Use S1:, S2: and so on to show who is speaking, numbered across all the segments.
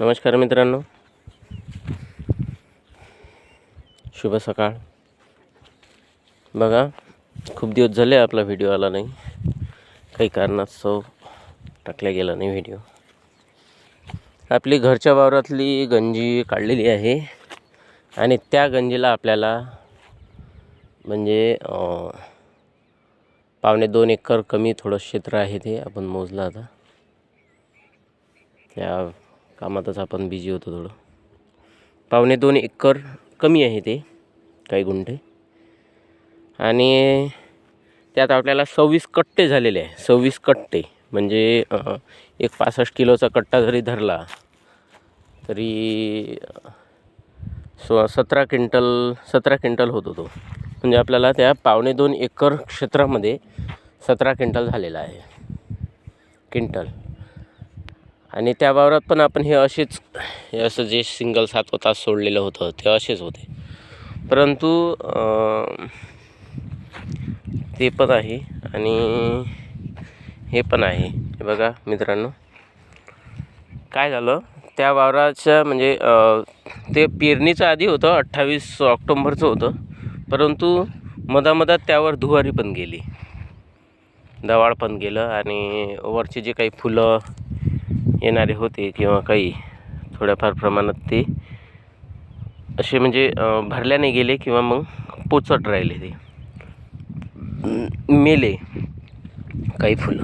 S1: नमस्कार मित्रांनो. शुभ सकाळ. बघा खूप दिवस झाले आपला व्हिडिओ आला नाही. काही कारणास्तव टाकला गेला नाही व्हिडिओ आपली घरच्या वावरातली गंजी काढलेली आहे आणि त्या गंजीला आपल्याला म्हणजे पावणे दोन एकर कमी थोडं क्षेत्र आहे ते आपण मोजलं आता. त्या कामातच आपण बिझी होतो थोडं. पावणे दोन एकर कमी आहे ते काही गुंठे. आणि त्यात आपल्याला सव्वीस कट्टे झालेले आहे. सव्वीस कट्टे म्हणजे एक पासष्ट किलोचा कट्टा जरी धरला तरी स सो सतरा क्विंटल सतरा क्विंटल होतो तो. म्हणजे आपल्याला त्या पावणे दोन एकर क्षेत्रामध्ये सतरा क्विंटल झालेला आहे. क्विंटल. आणि त्या वावरात पण आपण हे असेच असं जे सिंगल सातवं तास सोडलेलं होतं ते असेच होते. परंतु ते पण आहे आणि हे पण आहे. हे बघा मित्रांनो. काय झालं? त्या वावराच्या म्हणजे ते पेरणीचं आधी होतं अठ्ठावीस ऑक्टोंबरचं होतं. परंतु मधामधात त्यावर धुवारी पण गेली. दवाळ पण गेलं आणि वरचे जे काही फुलं येणारे होते किंवा काही थोड्याफार प्रमाणात ते असे म्हणजे भरल्याने गेले किंवा मग पोचट राहिले ते. मेले काही फुलं.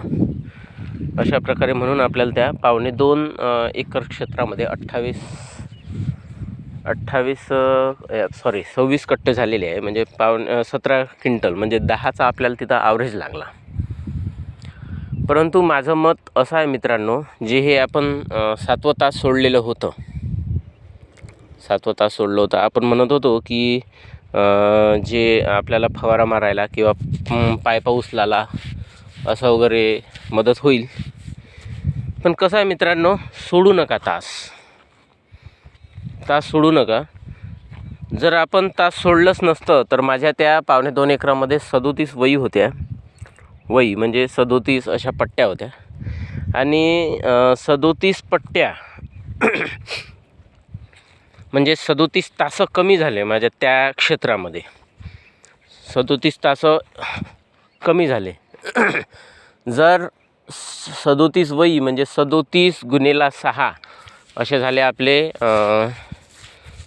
S1: अशा प्रकारे म्हणून आपल्याला त्या पावणे दोन एकर क्षेत्रामध्ये अठ्ठावीस अठ्ठावीस सॉरी सव्वीस कट्टे झालेले आहे. म्हणजे पावणे सतरा क्विंटल म्हणजे दहाचा आपल्याला तिथं ॲव्हरेज लागला. परंतु माझं मत असं आहे मित्रांनो जे हे आपण सातवं तास सोडलेलं होतं. सातवं तास सोडलं होतं. आपण म्हणत होतो की जे आपल्याला फवारा मारायला किंवा म, पायपा उचलाला असं वगैरे मदत होईल. पण कसं आहे मित्रांनो सोडू नका तास. तास सोडू नका. जर आपण तास सोडलंच नसतं तर माझ्या त्या पावणे दोन एकरामध्ये सदोतीस वही होत्या. वही म्हणजे सदोतीस अशा पट्ट्या होत्या. आणि सदोतीस पट्ट्या म्हणजे सदोतीस तासं कमी झाले माझ्या त्या क्षेत्रामध्ये. सदोतीस तासं कमी झाले. जर सदोतीस वही म्हणजे सदोतीस गुन्हेला सहा असे झाले आपले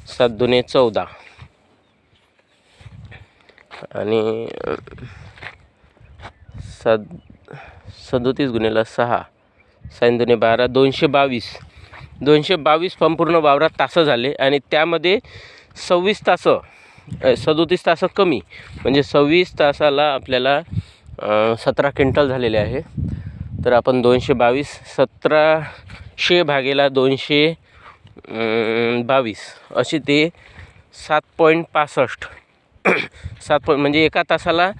S1: सात दुने चौदा. आणि सात सद सदोतीस गुन्हेला सहा. साईन दुने बारा दोनशे बावीस. दोनशे बावीस संपूर्ण वावरात तासं झाले आणि त्यामध्ये सव्वीस तासं सदोतीस तासं कमी. म्हणजे सव्वीस तासाला आपल्याला सतरा क्विंटल झालेले आहे. तर आपण दोनशे बावीस सतराशे भागेला दोनशे बावीस. असे ते सात पॉईंट पासष्ट सात पॉ म्हणजे एका तासाला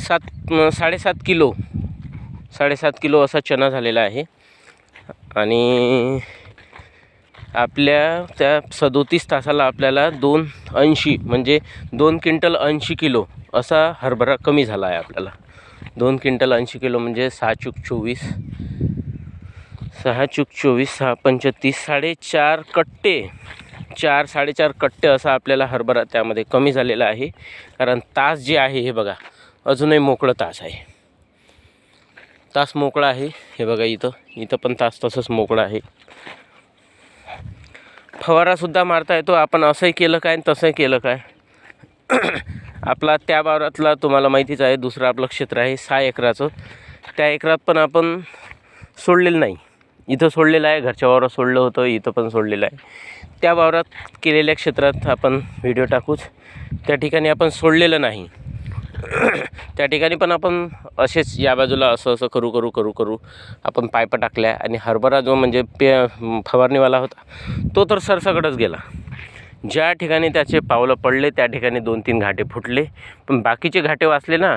S1: सात साडेसात किलो साडेसात किलो असा चना झालेला आहे. आणि आपल्या त्या सदोतीस तासाला आपल्याला दोन ऐंशी म्हणजे दोन क्विंटल ऐंशी किलो असा हरभरा कमी झाला आहे आपल्याला. दोन क्विंटल ऐंशी किलो म्हणजे सहा चूक चोवीस. सहा चूक चोवीस सहा पंचतीस साडेचार कट्टे. चार साडेचार कट्टे असा आपल्याला हरभरा त्यामध्ये कमी झालेला आहे. कारण तास जे आहे हे बघा अजूनही मोकळं तास आहे. तास मोकळा आहे हे बघा इथं. इथं पण तास तसंच मोकळं आहे. फवारासुद्धा मारता येतो. आपण असंही केलं काय आणि तसंही केलं काय? आपला त्या वावरातला तुम्हाला माहितीच आहे दुसरं आपलं क्षेत्र आहे सहा एकराचं. त्या एकरात पण आपण सोडलेलं नाही. इथं सोडलेलं आहे घरच्या वावरात सोडलं होतं इथं पण सोडलेलं आहे. त्या वावरात केलेल्या क्षेत्रात आपण व्हिडिओ टाकूच. त्या ठिकाणी आपण सोडलेलं नाही. त्या ठिकाणी पण आपण असेच या बाजूला असं असं करू करू करू करू आपण पायपा टाकल्या आणि हरभरा जो म्हणजे पे फवारणीवाला होता तो तर सरसकटच गेला. ज्या ठिकाणी त्याचे पावलं पडले त्या ठिकाणी दोन तीन घाटे फुटले. पण बाकीचे घाटे वाचले ना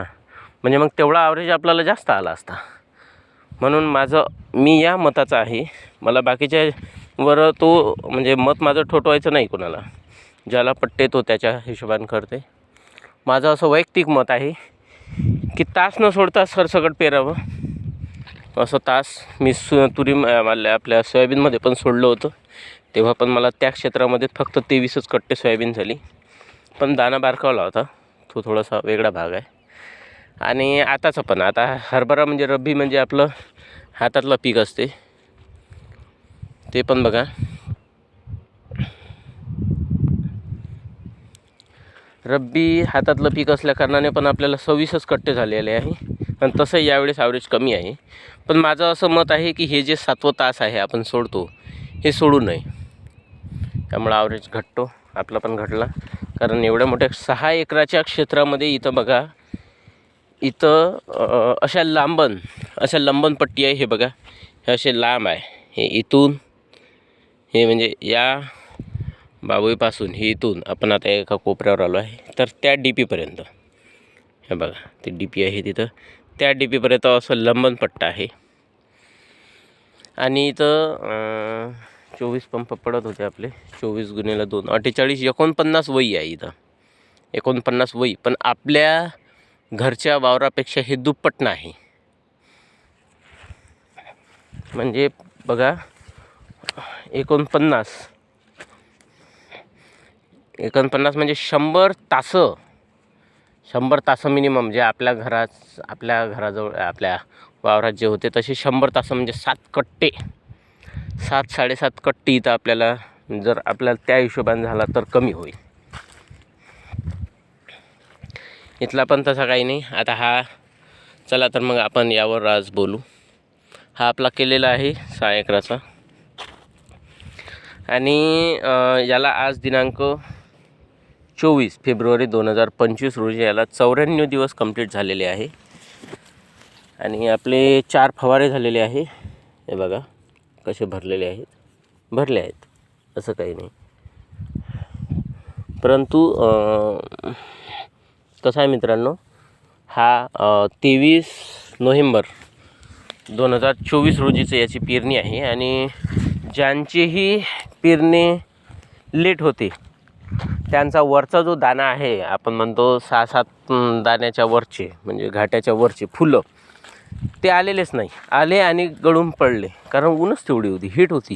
S1: म्हणजे मग तेवढा ॲव्हरेज आपल्याला जास्त आला असता. म्हणून माझं मी या मताचा आहे. मला बाकीच्या वर तो म्हणजे मत माझं ठोठवायचं नाही कोणाला. ज्याला पट्टे तो त्याच्या हिशोबाने करते. माझं असं वैयक्तिक मत आहे की तास न सोडता सरसकट पेरावं. असं तास मी सु तुरी आपल्या सोयाबीनमध्ये पण सोडलं होतं. तेव्हा पण मला त्या क्षेत्रामध्ये फक्त तेवीसच कट्टे सोयाबीन झाली. पण दाना बारकावला होता. तो थोडासा वेगळा भाग आहे. आणि आताचा पण आता हरभरा म्हणजे रब्बी म्हणजे आपलं हातातलं पीक असते. ते पण बघा. रब्बी हातातलं पीक असल्याकारणाने पण आपल्याला सव्वीसच कट्टे झालेले आहे. आणि तसं यावेळेस ॲव्हरेज कमी आहे. पण माझं असं मत आहे की हे जे सातवं तास आहे आपण सोडतो हे सोडू नये. त्यामुळं ॲव्हरेज घटतो. आपला पण घटला. कारण एवढ्या मोठ्या सहा एकराच्या क्षेत्रामध्ये इथं बघा इथं अशा लांबन अशा लंबन पट्टी आहे हे बघा. हे असे लांब आहे. हे इथून हे म्हणजे या बाबुईपासून हे इथून आपण आता एका कोपऱ्यावर आलो आहे. तर त्या डी पीपर्यंत. हे बघा ते डी पी आहे तिथं. त्या डी पीपर्यंत असं लंबन पट्टा आहे. आणि इथं चोवीस पंप पडत होते आपले. चोवीस गुन्हेला दोन अठ्ठेचाळीस एकोणपन्नास वही आहे इथं. एकोणपन्नास वही. पण आपल्या घरच्या वावरापेक्षा हे दुप्पट नाही. म्हणजे बघा एकोणपन्नास. एकोणपन्नास म्हणजे शंभर तासं. शंभर तासं मिनिमम जे आपल्या घरात आपल्या घराजवळ आपल्या वावरात जे होते तसे शंभर तासं म्हणजे सात कट्टे. सात साडेसात कट्टी इथं आपल्याला जर आपल्याला त्या हिशोबाने झाला तर कमी होईल. इथला पण तसा काही नाही. आता हा चला तर मग आपण यावर आज बोलू. हा आपला केलेला आहे सहा एकराचा. आणि याला आज दिनांक चोवीस फेब्रुवारी दोन हजार पंचवीस रोजी याला चौऱ्याण्णव दिवस कंप्लीट झालेले आहे. आणि आपले चार फवारे झालेले आहे. हे बघा कसे भरलेले आहेत. भरले आहेत असं काही नाही. परंतु कसं आहे मित्रांनो हा तेवीस नोव्हेंबर दोन हजार चोवीस रोजीचं याची पेरणी आहे. आणि ज्यांचीही पेरणी लेट होते त्यांचा वरचा जो दाणा आहे आपण म्हणतो सहा सात दाण्याच्या वरचे म्हणजे घाट्याच्या वरचे फुलं ते आलेलेच नाही. आले आणि गळून पडले. कारण ऊनच तेवढी होती हीट होती.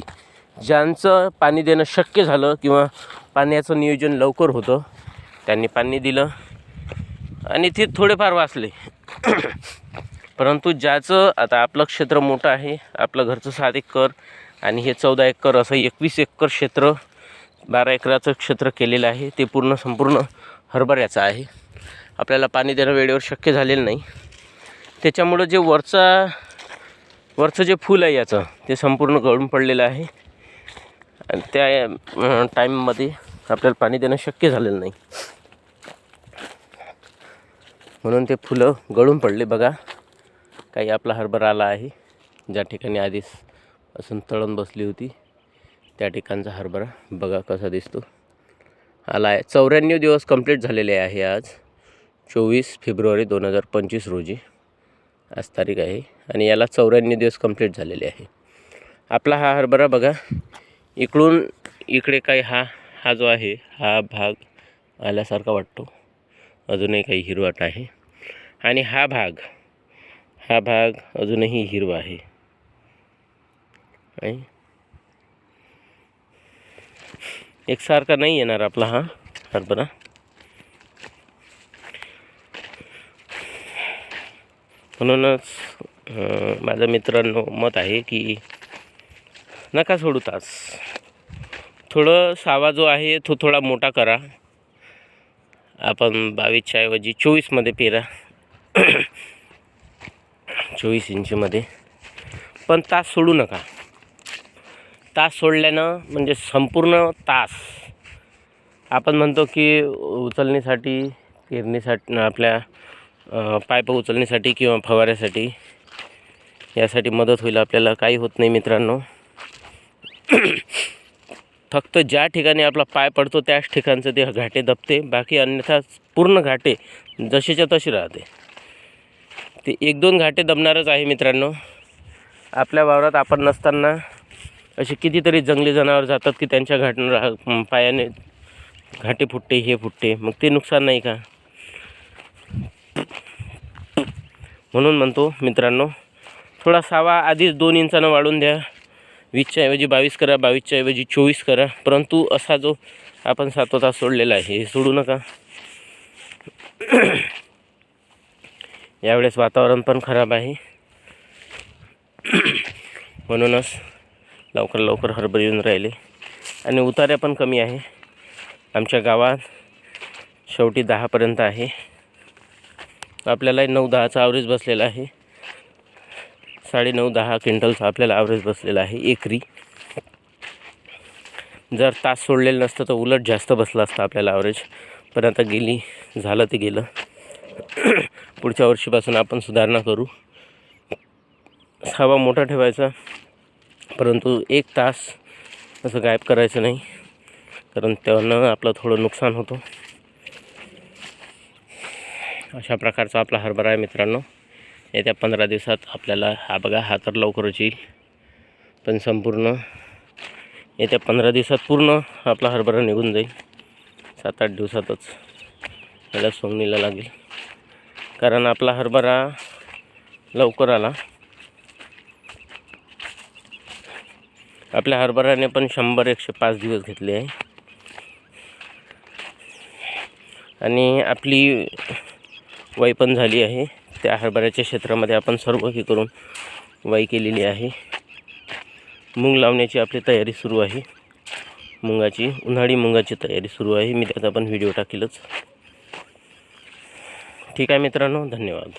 S1: ज्यांचं पाणी देणं शक्य झालं किंवा पाण्याचं नियोजन लवकर होतं त्यांनी पाणी दिलं आणि ते थोडेफार वाचले. परंतु ज्याचं आता आपलं क्षेत्र मोठं आहे आपलं घरचं साधे कर आणि हे चौदा एकर असं एकवीस एकर क्षेत्र बारा एकराचं क्षेत्र केलेलं आहे. ते पूर्ण संपूर्ण हरभऱ्याचं आहे. आपल्याला पाणी देणं वेळेवर शक्य झालेलं नाही. त्याच्यामुळं जे वरचा वरचं जे फूल आहे याचं ते संपूर्ण गळून पडलेलं आहे. आणि त्या टाईममध्ये आपल्याला पाणी देणं शक्य झालेलं नाही. म्हणून ते फुलं गळून पडले बघा. काही आपला हरभरा आला आहे. ज्या ठिकाणी आधीच असून तळण बसली होती. त्या ठिकाणचा हरभरा बघा कसा दिसतो. आला आहे चौऱ्याण्णव दिवस कंप्लीट झालेले आहे आज. चोवीस फेब्रुवारी दोन हजार पंचवीस रोजी. आज तारीख आहे आणि याला चौऱ्याण्णव दिवस कंप्लीट झालेले आहे. आपला हा हरभरा बघा. इकडून इकडे काही हा हा जो आहे हा भाग आल्यासारखा वाटतो. अजूनही काही हिरवाट आहे. आणि हा भाग हा भाग अजूनही हिरवा आहे. आहे. एकसारखा नाही येणार आपला हा हरभरा। म्हणूनच माझ्या मित्रांनो मत आहे की नका सोडू तास. थोडं सावा जो आहे तो थोडा मोठा करा. आपण बावीसच्या ऐवजी चोवीसमध्ये पेरा. चोवीस इंचमध्ये. पण तास सोडू नका. तास सोडल्यानं म्हणजे संपूर्ण तास. आपण म्हणतो की उचलण्यासाठी पेरणीसाठी आपल्या पायप उचलण्यासाठी किंवा फवाऱ्यासाठी यासाठी मदत होईल आपल्याला. काही होत नाही मित्रांनो. फक्त ज्या ठिकाणी आपला पाय पडतो त्याच ठिकाणचं ते घाटे दबते. बाकी अन्यथा पूर्ण घाटे जशीच्या तशी राहते. ते एक दोन घाटे दबणारच आहे मित्रांनो. आपल्या वावरात आपण नसताना असे कितीतरी जंगली जनावर जातात की त्यांच्या घाट रा- पायाने घाटे फुटते हे फुटते. मग ते नुकसान नाही का? म्हणून म्हणतो मित्रांनो थोडा सावा आधीच दोन इंचानं वाढून द्या. वीसच्या ऐवजी बावीस करा बावीसच्या ऐवजी चोवीस करा. परंतु असा जो आपण सातवा तास सोडलेला आहे हे सोडू नका. यावेळेस वातावरण पण खराब आहे. म्हणूनच लवकर लवकर हरभरे येऊन राहिले. आणि उतार्या पण कमी आहे. आमच्या गावात शेवटी दहापर्यंत आहे. आपल्याला नऊ दहाचा ॲव्हरेज बसलेला आहे. साडे नऊ दहा क्विंटलचा आपल्याला ॲव्हरेज बसलेला आहे एकरी. जर तास सोडलेलं नसतं तर उलट जास्त बसला असतं आपल्याला ॲव्हरेज पण आता गेली झालं ते गेलं. पुढच्या वर्षीपासून आपण सुधारणा करू. हवा मोठा ठेवायचा. परंतु एक तास असं गायब करायचं नाही कारण त्यानं आपलं थोडं नुकसान होतं. अशा प्रकारचा आपला हरभरा आहे मित्रांनो. येत्या पंधरा दिवसात आपल्याला हा बघा हा तर लवकरच येईल. पण संपूर्ण येत्या पंधरा दिवसात पूर्ण आपला हरभरा निघून जाईल. सात आठ दिवसातच. याला सोंगणीला लागेल. कारण आपला हरभरा लवकर आला. आपल्या हरभऱ्याने पण शंभर एकशे पाच दिवस घेतले आहे. आणि आपली वाई पण झाली आहे. त्या हरभऱ्याच्या क्षेत्रामध्ये आपण सर्व हे करून वाई केलेली आहे. मूग लावण्याची आपली तयारी सुरू आहे. मुंगाची उन्हाळी मुंगाची तयारी सुरू आहे. मी त्याचा पण व्हिडिओ टाकेलच. ठीक आहे मित्रांनो धन्यवाद.